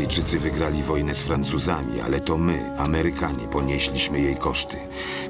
Brytyjczycy wygrali wojnę z Francuzami, ale to my, Amerykanie, ponieśliśmy jej koszty.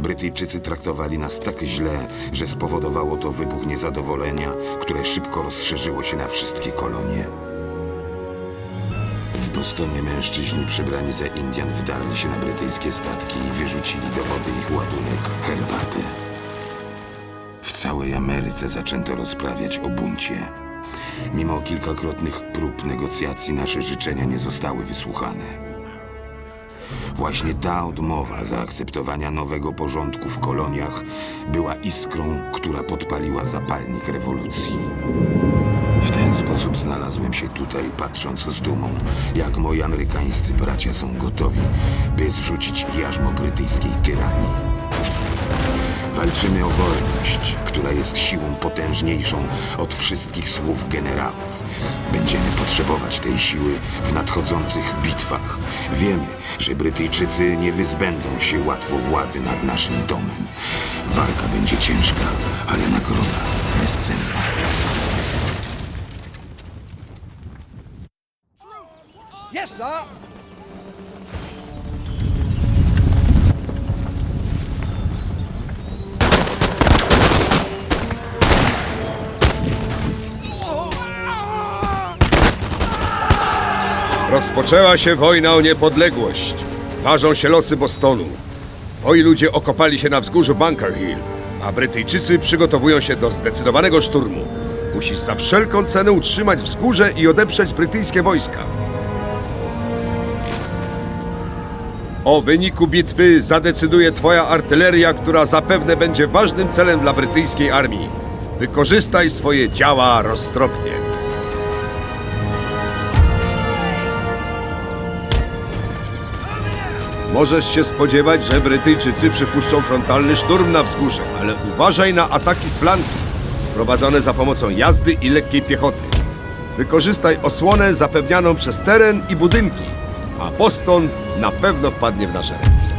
Brytyjczycy traktowali nas tak źle, że spowodowało to wybuch niezadowolenia, które szybko rozszerzyło się na wszystkie kolonie. W Bostonie mężczyźni przebrani za Indian wdarli się na brytyjskie statki i wyrzucili do wody ich ładunek herbaty. W całej Ameryce zaczęto rozprawiać o buncie. Mimo kilkakrotnych prób negocjacji nasze życzenia nie zostały wysłuchane. Właśnie ta odmowa zaakceptowania nowego porządku w koloniach była iskrą, która podpaliła zapalnik rewolucji. W ten sposób znalazłem się tutaj, patrząc z dumą, jak moi amerykańscy bracia są gotowi, by zrzucić jarzmo brytyjskiej tyranii. Walczymy o wolność, która jest siłą potężniejszą od wszystkich słów generałów. Będziemy potrzebować tej siły w nadchodzących bitwach. Wiemy, że Brytyjczycy nie wyzbędą się łatwo władzy nad naszym domem. Walka będzie ciężka, ale nagroda bezcenna. Yes, sir. Rozpoczęła się wojna o niepodległość. Ważą się losy Bostonu. Twoi ludzie okopali się na wzgórzu Bunker Hill, a Brytyjczycy przygotowują się do zdecydowanego szturmu. Musisz za wszelką cenę utrzymać wzgórze i odeprzeć brytyjskie wojska. O wyniku bitwy zadecyduje twoja artyleria, która zapewne będzie ważnym celem dla brytyjskiej armii. Wykorzystaj swoje działa roztropnie. Możesz się spodziewać, że Brytyjczycy przypuszczą frontalny szturm na wzgórze, ale uważaj na ataki z flanki, prowadzone za pomocą jazdy i lekkiej piechoty. Wykorzystaj osłonę zapewnianą przez teren i budynki, a Boston na pewno wpadnie w nasze ręce.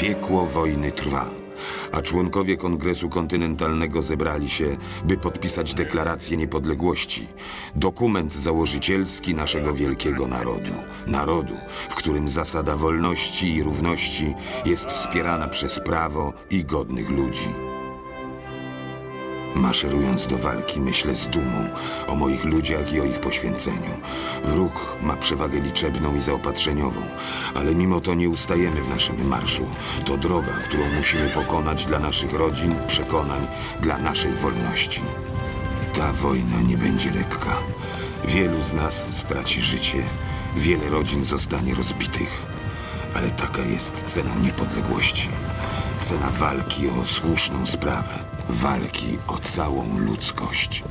Piekło wojny trwa, a członkowie Kongresu Kontynentalnego zebrali się, by podpisać deklarację niepodległości, dokument założycielski naszego wielkiego narodu. Narodu, w którym zasada wolności i równości jest wspierana przez prawo i godnych ludzi. Maszerując do walki, myślę z dumą o moich ludziach i o ich poświęceniu. Wróg ma przewagę liczebną i zaopatrzeniową, ale mimo to nie ustajemy w naszym marszu. To droga, którą musimy pokonać dla naszych rodzin, przekonań, dla naszej wolności. Ta wojna nie będzie lekka. Wielu z nas straci życie, wiele rodzin zostanie rozbitych. Ale taka jest cena niepodległości. Cena walki o słuszną sprawę. Walki o całą ludzkość.